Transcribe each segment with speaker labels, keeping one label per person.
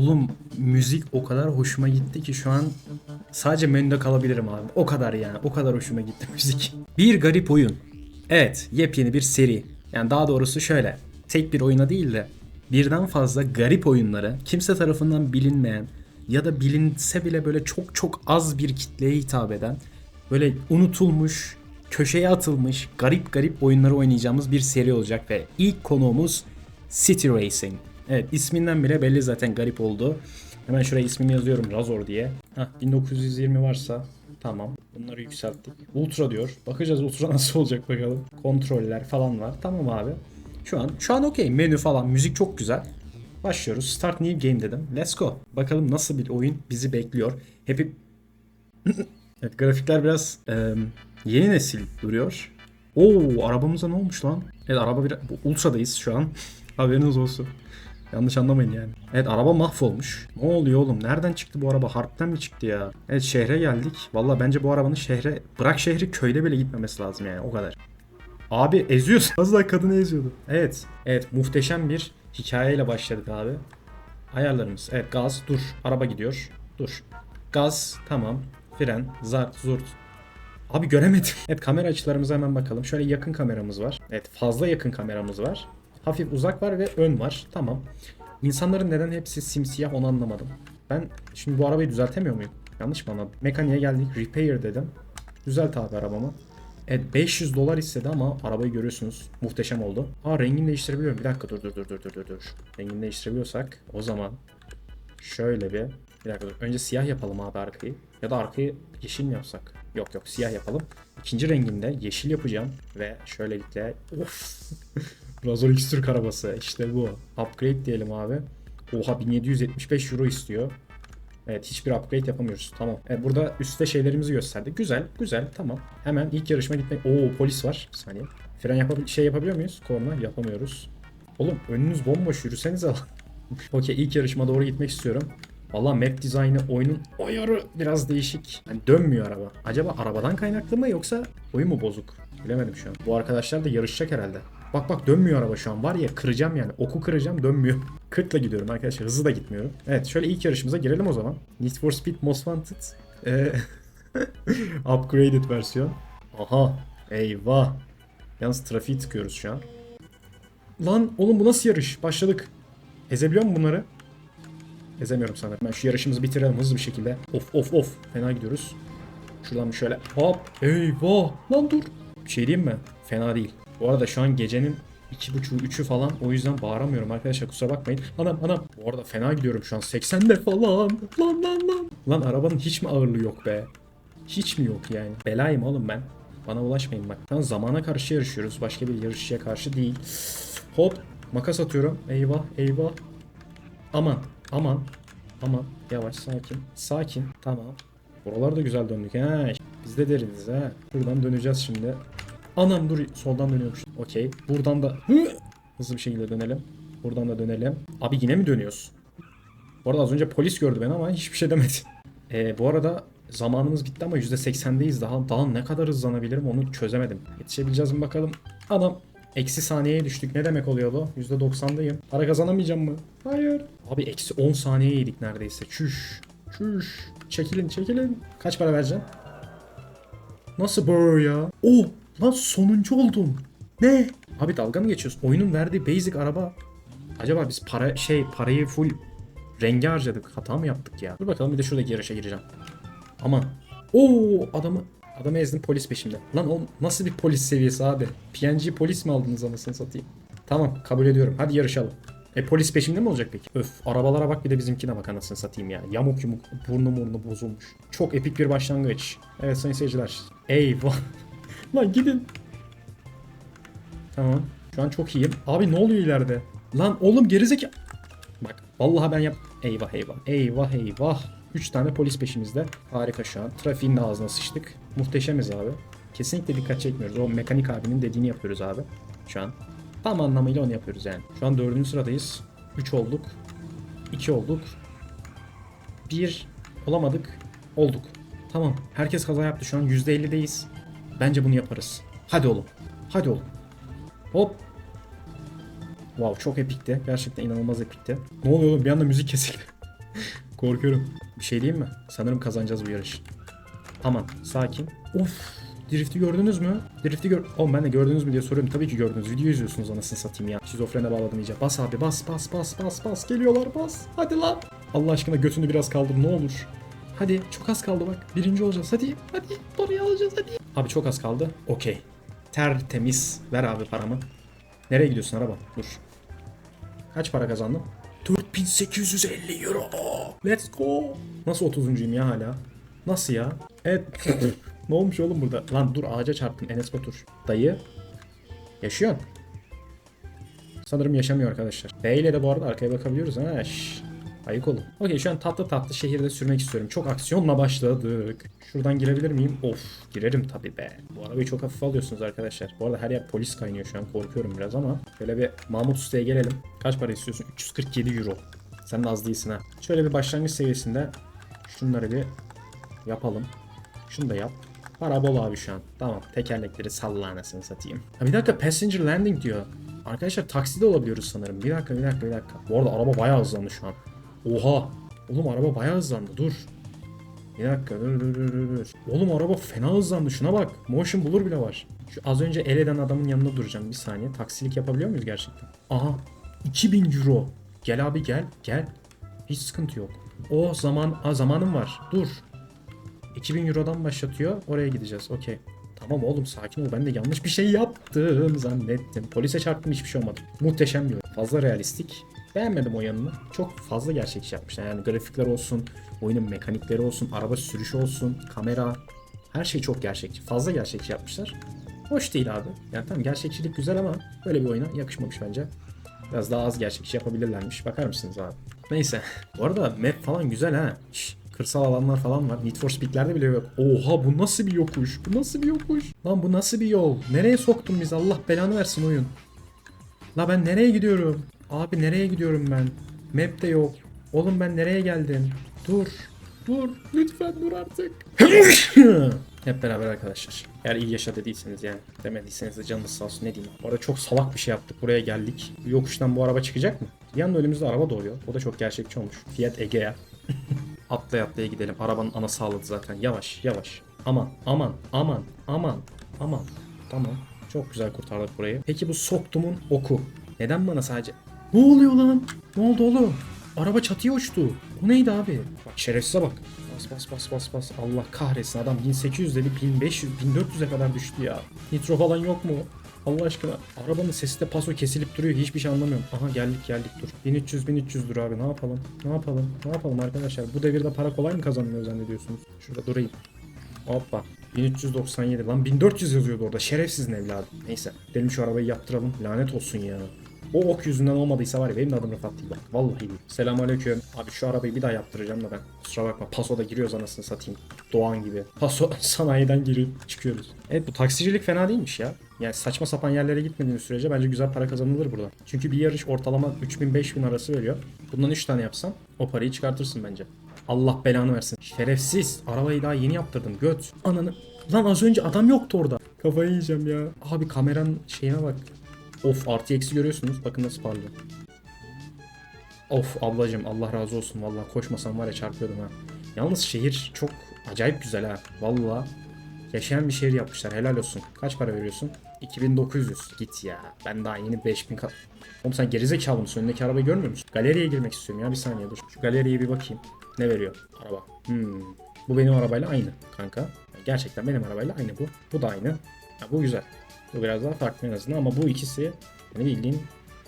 Speaker 1: Oğlum müzik o kadar hoşuma gitti ki şu an sadece menüde kalabilirim abi. O kadar yani. O kadar hoşuma gitti müzik. Bir garip oyun. Evet, yepyeni bir seri. Yani daha doğrusu şöyle. Tek bir oyuna değil de birden fazla garip oyunları kimse tarafından bilinmeyen ya da bilinse bile böyle çok çok az bir kitleye hitap eden böyle unutulmuş, köşeye atılmış garip garip oyunları oynayacağımız bir seri olacak ve ilk konuğumuz City Racing. Evet isminden bile belli zaten garip oldu. Hemen şuraya ismimi yazıyorum Razor diye. Hah 1920 varsa tamam. Bunları yükselttik. Ultra diyor. Bakacağız Ultra nasıl olacak bakalım. Kontroller falan var. Tamam abi. Şu an şu an okey. Menü falan müzik çok güzel. Başlıyoruz. Start new game dedim. Let's go. Bakalım nasıl bir oyun bizi bekliyor. Happy Evet grafikler biraz e, yeni nesil duruyor. Oo arabamıza ne olmuş lan? Evet araba bir Ultra'dayız şu an. Haberiniz olsun. Yanlış anlamayın yani. Evet araba mahvolmuş. Ne oluyor oğlum? Nereden çıktı bu araba? Harpten mi çıktı ya? Evet şehre geldik. Valla bence bu arabanın şehre... Bırak şehri köyde bile gitmemesi lazım yani o kadar. Abi eziyorsun. Az daha kadını eziyordu. Evet. Evet muhteşem bir hikayeyle başladık abi. Ayarlarımız. Evet gaz dur. Araba gidiyor. Dur. Gaz tamam. Fren. Zart zurt. Abi göremedim. Evet kamera açılarımıza hemen bakalım. Şöyle yakın kameramız var. Evet fazla yakın kameramız var. Hafif uzak var ve ön var. Tamam. İnsanların neden hepsi simsiyah onu anlamadım. Ben şimdi bu arabayı düzeltemiyor muyum? Yanlış mı anladım? Mekaniğe geldik. Repair dedim. Düzelt abi arabamı. Evet 500 dolar istedi ama arabayı görüyorsunuz. Muhteşem oldu. Aa rengini değiştirebiliyorum. Bir dakika dur dur dur dur dur dur. Rengini değiştirebiliyorsak o zaman şöyle bir bir dakika dur. Önce siyah yapalım abi arkayı. Ya da arkayı yeşil mi yapsak? Yok yok siyah yapalım. İkinci renginde yeşil yapacağım ve şöylelikle of Razor X Türk arabası işte bu. Upgrade diyelim abi. Oha 1775 euro istiyor. Evet hiçbir upgrade yapamıyoruz. Tamam. Evet, burada üstte şeylerimizi gösterdi. Güzel, güzel. Tamam. Hemen ilk yarışma gitmek. Oo polis var. Bir saniye. Fren yapabil şey yapabiliyor muyuz? Korna yapamıyoruz. Oğlum önünüz bomboş yürüsenize lan. Okey ilk yarışma doğru gitmek istiyorum. Valla map dizaynı oyunun ayarı biraz değişik. Hani dönmüyor araba. Acaba arabadan kaynaklı mı yoksa oyun mu bozuk? Bilemedim şu an. Bu arkadaşlar da yarışacak herhalde. Bak bak dönmüyor araba şu an. Var ya kıracağım yani. Oku kıracağım dönmüyor. 40'la gidiyorum arkadaşlar. Hızlı da gitmiyorum. Evet şöyle ilk yarışımıza girelim o zaman. Need for Speed Most Wanted. Ee, upgraded versiyon. Aha. Eyvah. Yalnız trafiği tıkıyoruz şu an. Lan oğlum bu nasıl yarış? Başladık. Ezebiliyor mu bunları? Ezemiyorum sanırım. Ben şu yarışımızı bitirelim hızlı bir şekilde. Of of of. Fena gidiyoruz. Şuradan bir şöyle hop. Eyvah. Lan dur. Bir şey diyeyim mi? Fena değil. Bu arada şu an gecenin iki buçuğu, üçü falan. O yüzden bağıramıyorum arkadaşlar kusura bakmayın. Anam anam. Bu arada fena gidiyorum şu an. 80'de falan. Lan lan lan. Lan arabanın hiç mi ağırlığı yok be? Hiç mi yok yani? Belayım oğlum ben. Bana ulaşmayın bak. Tam zamana karşı yarışıyoruz. Başka bir yarışçıya karşı değil. Hop. Makas atıyorum. Eyvah eyvah. Aman aman aman yavaş sakin sakin tamam. Buralar da güzel döndük ha. Biz de deriniz ha. Buradan döneceğiz şimdi. Anam dur soldan dönüyormuş. Okey. Buradan da Hı! hızlı bir şekilde dönelim. Buradan da dönelim. Abi yine mi dönüyoruz? Bu arada az önce polis gördü beni ama hiçbir şey demedi. Ee, bu arada zamanımız bitti ama %80'deyiz daha. Daha ne kadar hızlanabilirim onu çözemedim. Yetişebileceğiz mi bakalım. Anam Eksi saniyeye düştük. Ne demek oluyor bu? %90'dayım. Para kazanamayacağım mı? Hayır. Abi eksi 10 saniye yedik neredeyse. Çüş. Çüş. Çekilin çekilin. Kaç para vereceğim? Nasıl böyle ya? Oh lan sonuncu oldum. Ne? Abi dalga mı geçiyorsun? Oyunun verdiği basic araba. Acaba biz para şey parayı full renge harcadık. Hata mı yaptık ya? Dur bakalım bir de şuradaki yarışa gireceğim. Aman. Oo adamı Adamı ezdim polis peşimde. Lan o nasıl bir polis seviyesi abi? PNG polis mi aldınız anasını satayım? Tamam kabul ediyorum. Hadi yarışalım. E polis peşimde mi olacak peki? Öf arabalara bak bir de bizimkine bak anasını satayım ya. Yamuk yumuk burnu burnu bozulmuş. Çok epik bir başlangıç. Evet sayın seyirciler. Eyvah. Lan gidin. Tamam. Şu an çok iyiyim. Abi ne oluyor ileride? Lan oğlum gerizekalı. Bak vallahi ben yap. Eyvah eyvah. Eyvah eyvah. 3 tane polis peşimizde. Harika şu an. Trafiğin ağzına sıçtık. Muhteşemiz abi. Kesinlikle dikkat çekmiyoruz. O mekanik abinin dediğini yapıyoruz abi. Şu an. Tam anlamıyla onu yapıyoruz yani. Şu an dördüncü sıradayız. 3 olduk. 2 olduk. 1 olamadık. Olduk. Tamam. Herkes kaza yaptı şu an. %50'deyiz. Bence bunu yaparız. Hadi oğlum. Hadi oğlum. Hop. Wow çok epikti. Gerçekten inanılmaz epikti. Ne oluyor oğlum? Bir anda müzik kesildi. Korkuyorum. Bir şey diyeyim mi? Sanırım kazanacağız bu yarış. Aman sakin. Of. Drift'i gördünüz mü? Drift'i gör... Oğlum ben de gördünüz mü diye soruyorum. Tabii ki gördünüz. Video izliyorsunuz anasını satayım ya. Şizofrene bağladım iyice. Bas abi bas bas bas bas bas. Geliyorlar bas. Hadi lan. Allah aşkına götünü biraz kaldır ne olur. Hadi çok az kaldı bak. Birinci olacağız. Hadi hadi. Parayı alacağız hadi. Abi çok az kaldı. Okey. Tertemiz. Ver abi paramı. Nereye gidiyorsun araba? Dur. Kaç para kazandın? 4850 euro. Let's go. Nasıl 30'uncuyum ya hala? Nasıl ya? Evet. ne olmuş oğlum burada? Lan dur ağaca çarptım Enes Batur. Dayı. Yaşıyorsun. Sanırım yaşamıyor arkadaşlar. B ile de bu arada arkaya bakabiliyoruz ha. Şş. Ayık olun. Okey şu an tatlı tatlı şehirde sürmek istiyorum. Çok aksiyonla başladık. Şuradan girebilir miyim? Of girerim tabii be. Bu arabayı çok hafif alıyorsunuz arkadaşlar. Bu arada her yer polis kaynıyor şu an. Korkuyorum biraz ama. Şöyle bir Mahmut Usta'ya gelelim. Kaç para istiyorsun? 347 euro. Sen de az değilsin ha. Şöyle bir başlangıç seviyesinde şunları bir yapalım. Şunu da yap. Para bol abi şu an. Tamam. Tekerlekleri salla anasını satayım. Ha bir dakika passenger landing diyor. Arkadaşlar takside olabiliyoruz sanırım. Bir dakika bir dakika bir dakika. Bu arada araba bayağı hızlandı şu an. Oha. Oğlum araba bayağı hızlandı. Dur. Bir dakika dur dur dur dur. Oğlum araba fena hızlandı. Şuna bak. Motion blur bile var. Şu az önce el eden adamın yanında duracağım. Bir saniye. Taksilik yapabiliyor muyuz gerçekten? Aha. 2000 euro. Gel abi gel. Gel. Hiç sıkıntı yok. O zaman Aa, zamanım var. Dur. 2000 Euro'dan başlatıyor. Oraya gideceğiz. Okey. Tamam oğlum sakin ol. Ben de yanlış bir şey yaptım zannettim. Polise çarptım hiçbir şey olmadı. Muhteşem bir. Fazla realistik. Beğenmedim o yanını. Çok fazla gerçekçi yapmışlar. Yani grafikler olsun, oyunun mekanikleri olsun, araba sürüşü olsun, kamera. Her şey çok gerçekçi. Fazla gerçekçi yapmışlar. Hoş değil abi. Yani tamam gerçekçilik güzel ama böyle bir oyuna yakışmamış bence. Biraz daha az gerçekçi yapabilirlermiş. Bakar mısınız abi? Neyse. Bu arada map falan güzel ha. Şş, kırsal alanlar falan var. Need for Speed'lerde bile yok. Oha bu nasıl bir yokuş? Bu nasıl bir yokuş? Lan bu nasıl bir yol? Nereye soktun biz? Allah belanı versin oyun. La ben nereye gidiyorum? Abi nereye gidiyorum ben? Map de yok. Oğlum ben nereye geldim? Dur. Dur. Lütfen dur artık. Hep beraber arkadaşlar. Eğer iyi yaşa dediyseniz yani. Demediyseniz de canınız sağ olsun ne diyeyim. Bu arada çok salak bir şey yaptık. Buraya geldik. Yokuştan bu araba çıkacak mı? Bir anda önümüzde araba doğuyor. O da çok gerçekçi olmuş. Fiat Egea. atlaya atlaya gidelim. Arabanın ana sağladı zaten. Yavaş yavaş. Aman aman aman aman aman. Tamam. Çok güzel kurtardık burayı. Peki bu soktumun oku. Neden bana sadece... Ne oluyor lan? Ne oldu oğlum? Araba çatıya uçtu. O neydi abi? Bak şerefsize bak. Bas bas bas bas bas. Allah kahretsin adam 1800 dedi 1500 1400'e kadar düştü ya. Nitro falan yok mu? Allah aşkına arabanın sesi de paso kesilip duruyor hiçbir şey anlamıyorum. Aha geldik geldik dur. 1300 1300 dur abi ne yapalım? Ne yapalım? Ne yapalım arkadaşlar? Bu devirde para kolay mı kazanılıyor zannediyorsunuz? Şurada durayım. Hoppa. 1397 lan 1400 yazıyordu orada şerefsizin evladı. Neyse gidelim şu arabayı yaptıralım lanet olsun ya. O ok yüzünden olmadıysa var ya benim de adım Rıfat değil bak. Vallahi değil. Selamünaleyküm. Abi şu arabayı bir daha yaptıracağım da ben. Kusura bakma. Paso'da giriyoruz anasını satayım. Doğan gibi. Paso sanayiden girip çıkıyoruz. Evet bu taksicilik fena değilmiş ya. Yani saçma sapan yerlere gitmediğiniz sürece bence güzel para kazanılır burada. Çünkü bir yarış ortalama 3000-5000 arası veriyor. Bundan 3 tane yapsan o parayı çıkartırsın bence. Allah belanı versin. Şerefsiz. Arabayı daha yeni yaptırdım. Göt. Ananı. Lan az önce adam yoktu orada. Kafayı yiyeceğim ya. Abi kameranın şeyine bak. Of artı eksi görüyorsunuz. Bakın nasıl parlıyor. Of ablacım Allah razı olsun. Vallahi koşmasam var ya çarpıyordum ha. Yalnız şehir çok acayip güzel ha. Vallahi yaşayan bir şehir yapmışlar. Helal olsun. Kaç para veriyorsun? 2900. Git ya. Ben daha yeni 5000 ka- Oğlum sen gerizekalı mısın? Önündeki arabayı görmüyor musun? Galeriye girmek istiyorum ya. Bir saniye dur. Şu galeriye bir bakayım. Ne veriyor? Araba. Hmm. Bu benim arabayla aynı kanka. Gerçekten benim arabayla aynı bu. Bu da aynı. Ha, bu güzel. Bu biraz daha farklı en azından ama bu ikisi ne bildiğin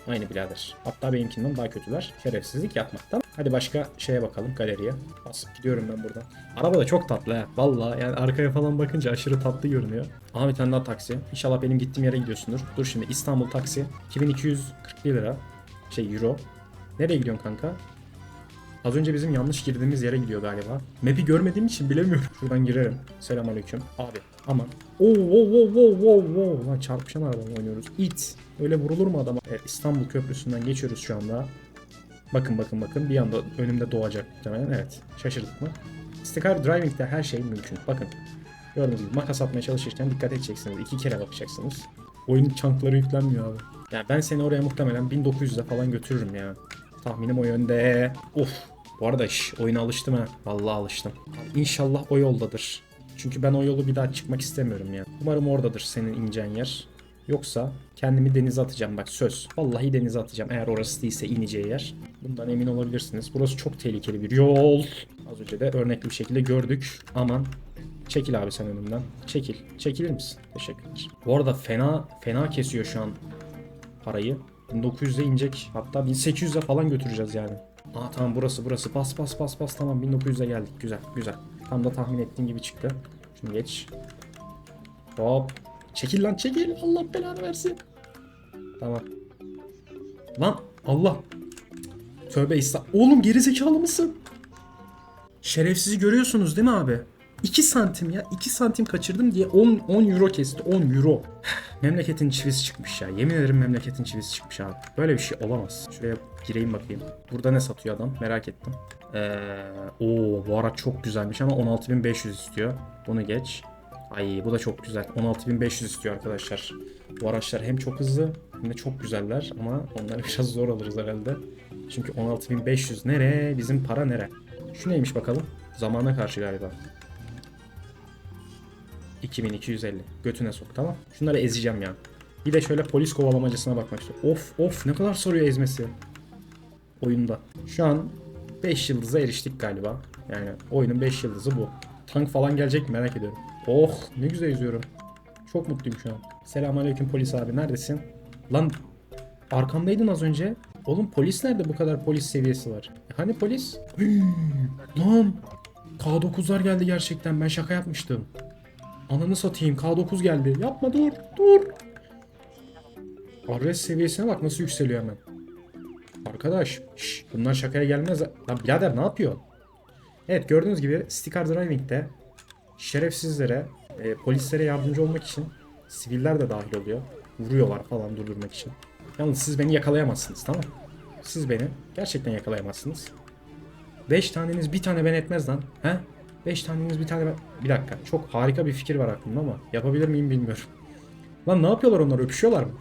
Speaker 1: aynı birader. Hatta benimkinden daha kötüler. Şerefsizlik yapmak. Tamam. Hadi başka şeye bakalım galeriye. Basıp gidiyorum ben buradan. Araba da çok tatlı ha. Valla yani arkaya falan bakınca aşırı tatlı görünüyor. Aha bir tane daha taksi. İnşallah benim gittiğim yere gidiyorsundur. Dur şimdi İstanbul taksi. 2241 lira. Şey euro. Nereye gidiyorsun kanka? Az önce bizim yanlış girdiğimiz yere gidiyor galiba. Map'i görmediğim için bilemiyorum. Şuradan girerim. Selamünaleyküm. Abi aman. Oo oo oo oo oo oo. Lan çarpışan arabayla oynuyoruz. It. Öyle vurulur mu adama? Evet İstanbul Köprüsü'nden geçiyoruz şu anda. Bakın bakın bakın bir anda önümde doğacak muhtemelen. Evet. Şaşırdık mı? Sticker Driving'de her şey mümkün. Bakın. Gördüğünüz gibi makas atmaya çalışırken dikkat edeceksiniz. İki kere bakacaksınız. Oyun çankları yüklenmiyor abi. Yani ben seni oraya muhtemelen 1900'e falan götürürüm ya. Tahminim o yönde. Of. Bu arada şş, oyuna alıştım ha. Vallahi alıştım. İnşallah o yoldadır. Çünkü ben o yolu bir daha çıkmak istemiyorum ya. Umarım oradadır senin ineceğin yer. Yoksa kendimi denize atacağım bak söz. Vallahi denize atacağım eğer orası değilse ineceği yer. Bundan emin olabilirsiniz. Burası çok tehlikeli bir yol. Az önce de örnekli bir şekilde gördük. Aman Çekil abi sen önümden. Çekil. Çekilir misin? Teşekkürler. Bu arada fena fena kesiyor şu an parayı. 1900'e inecek. Hatta 1800'e falan götüreceğiz yani. Aa tamam burası burası. Bas bas bas bas tamam 1900'e geldik. Güzel güzel. Tam da tahmin ettiğim gibi çıktı. Şimdi geç. Hop. Çekil lan çekil. Allah belanı versin. Tamam. Lan Allah. Tövbe isla. Oğlum gerizekalı mısın? Şerefsizi görüyorsunuz değil mi abi? 2 santim ya 2 santim kaçırdım diye 10, 10 euro kesti 10 euro. memleketin çivisi çıkmış ya. Yemin ederim memleketin çivisi çıkmış abi. Böyle bir şey olamaz. Şuraya gireyim bakayım. Burada ne satıyor adam merak ettim. Ee, oo bu araç çok güzelmiş ama 16.500 istiyor. Bunu geç. Ay bu da çok güzel. 16.500 istiyor arkadaşlar. Bu araçlar hem çok hızlı hem de çok güzeller ama onları biraz zor alırız herhalde. Çünkü 16.500 nere? Bizim para nere? Şu neymiş bakalım? Zamana karşı galiba. 2250. Götüne sok tamam. Şunları ezeceğim ya. Bir de şöyle polis kovalamacasına bakmak istiyorum. Of of ne kadar soruyor ezmesi. Oyunda. Şu an 5 yıldıza eriştik galiba. Yani oyunun 5 yıldızı bu. Tank falan gelecek mi merak ediyorum. Oh ne güzel yüzüyorum. Çok mutluyum şu an. Selamünaleyküm polis abi neredesin? Lan arkamdaydın az önce. Oğlum polis nerede bu kadar polis seviyesi var? E, Hani polis? Hıı, Lan K9'lar geldi gerçekten ben şaka yapmıştım. Ananı satayım K9 geldi. Yapma dur dur. Arres seviyesine bak nasıl yükseliyor hemen. Arkadaş şş, bunlar şakaya gelmez. Lan birader ne yapıyor? Evet gördüğünüz gibi Sticker Driving'de şerefsizlere, e, polislere yardımcı olmak için siviller de dahil oluyor. Vuruyorlar falan durdurmak için. Yalnız siz beni yakalayamazsınız tamam Siz beni gerçekten yakalayamazsınız. 5 taneniz bir tane ben etmez lan. He? 5 taneniz bir tane. Bir dakika. Çok harika bir fikir var aklımda ama yapabilir miyim bilmiyorum. Lan ne yapıyorlar onlar? Öpüşüyorlar mı?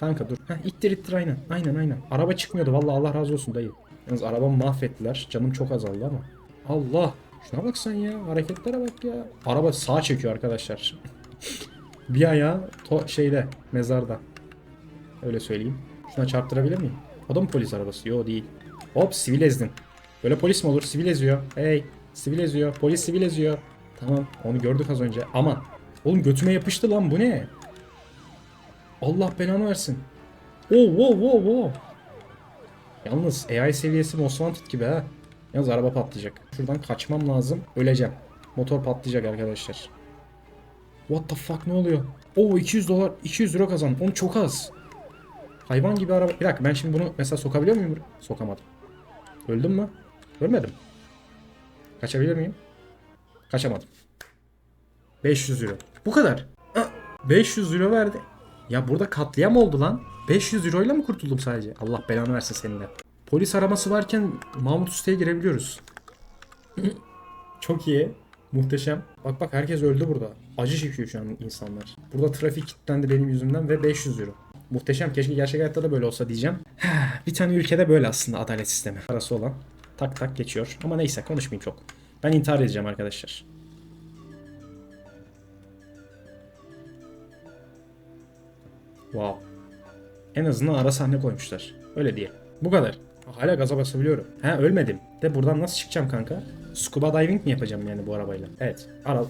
Speaker 1: Kanka dur. Heh, ittir ittir aynen. Aynen aynen. Araba çıkmıyordu. Vallahi Allah razı olsun dayı. Yalnız arabamı mahvettiler. Canım çok azaldı ama. Allah. Şuna bak sen ya. Hareketlere bak ya. Araba sağa çekiyor arkadaşlar. bir ayağı to- şeyde mezarda. Öyle söyleyeyim. Şuna çarptırabilir miyim? O da mı polis arabası? Yo değil. Hop sivil ezdin. Böyle polis mi olur? Sivil eziyor. Hey. Sivil eziyor. Polis sivil eziyor. Tamam. Onu gördük az önce. Aman. Oğlum götüme yapıştı lan. Bu ne? Allah belanı versin. Oh wow wow wow. Yalnız AI seviyesi Most Wanted gibi ha. Yalnız araba patlayacak. Şuradan kaçmam lazım. Öleceğim. Motor patlayacak arkadaşlar. What the fuck ne oluyor? Oo 200 dolar 200 euro kazandım. Oğlum çok az. Hayvan gibi araba. Bir dakika ben şimdi bunu mesela sokabiliyor muyum? Sokamadım. Öldüm mü? Ölmedim. Kaçabilir miyim? Kaçamadım. 500 euro. Bu kadar. Ah, 500 euro verdi. Ya burada katliam oldu lan. 500 euro ile mi kurtuldum sadece? Allah belanı versin seninle. Polis araması varken Mahmut Usta'ya girebiliyoruz. Çok iyi. Muhteşem. Bak bak herkes öldü burada. Acı çekiyor şu an insanlar. Burada trafik kilitlendi benim yüzümden ve 500 euro. Muhteşem. Keşke gerçek hayatta da böyle olsa diyeceğim. Bir tane ülkede böyle aslında adalet sistemi. Parası olan. Tak tak geçiyor. Ama neyse konuşmayayım çok. Ben intihar edeceğim arkadaşlar. Wow. En azından ara sahne koymuşlar. Öyle diye. Bu kadar. Hala gaza basabiliyorum. Ha ölmedim. De buradan nasıl çıkacağım kanka? Scuba diving mi yapacağım yani bu arabayla? Evet. Ara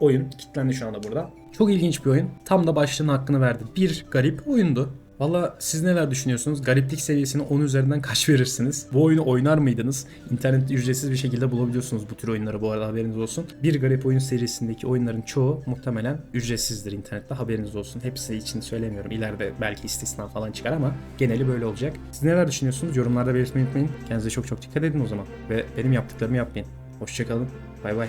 Speaker 1: oyun kilitlendi şu anda burada. Çok ilginç bir oyun. Tam da başlığının hakkını verdi. Bir garip oyundu. Valla siz neler düşünüyorsunuz? Gariplik seviyesine 10 üzerinden kaç verirsiniz? Bu oyunu oynar mıydınız? İnternette ücretsiz bir şekilde bulabiliyorsunuz bu tür oyunları bu arada haberiniz olsun. Bir garip oyun serisindeki oyunların çoğu muhtemelen ücretsizdir internette haberiniz olsun. Hepsi için söylemiyorum. İleride belki istisna falan çıkar ama geneli böyle olacak. Siz neler düşünüyorsunuz? Yorumlarda belirtmeyi unutmayın. Kendinize çok çok dikkat edin o zaman. Ve benim yaptıklarımı yapmayın. Hoşçakalın. Bay bay.